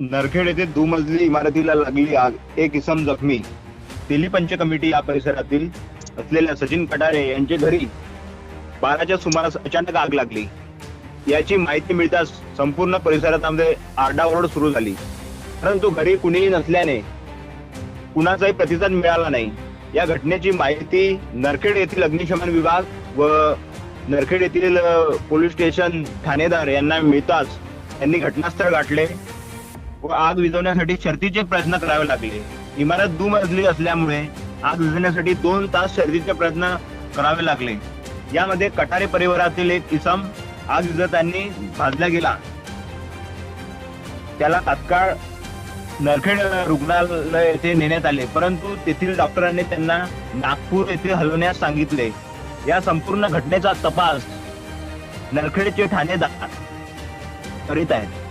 नरखेड येथे दुमजली इमारतीला लागली आग. एक इसम जखमी. दिल्ली पंच कमिटी या परिसरातील असलेल्या सचिन कटारे यांच्या घरी बाराच्या सुमारास अचानक आग लागली. याची माहिती मिळताच संपूर्ण परिसरामध्ये आरडाओरड सुरू झाली. परंतु घरी कुणीही नसल्याने कुणाचाही प्रतिसाद मिळाला नाही. या घटनेची माहिती नरखेड येथील अग्निशमन विभाग व नरखेड येथील पोलीस स्टेशन ठाणेदार यांना मिळताच यांनी घटनास्थळ गाठले. व आग विझवण्यासाठी शर्तीचे प्रयत्न करावे लागले. इमारत दुमजली असल्यामुळे आग विझवण्यासाठी दोन तास शर्तीचे प्रयत्न करावे लागले. यामध्ये कटारे परिवारातील एक इसम आग विझवताना भाजला गेला. त्याला तात्काळ नरखेड रुग्णालय येथे नेण्यात आले. परंतु तेथील डॉक्टरांनी त्यांना नागपूर येथे हलवण्यास सांगितले. या संपूर्ण घटनेचा तपास नरखेडचे ठाणेदार करीत आहेत.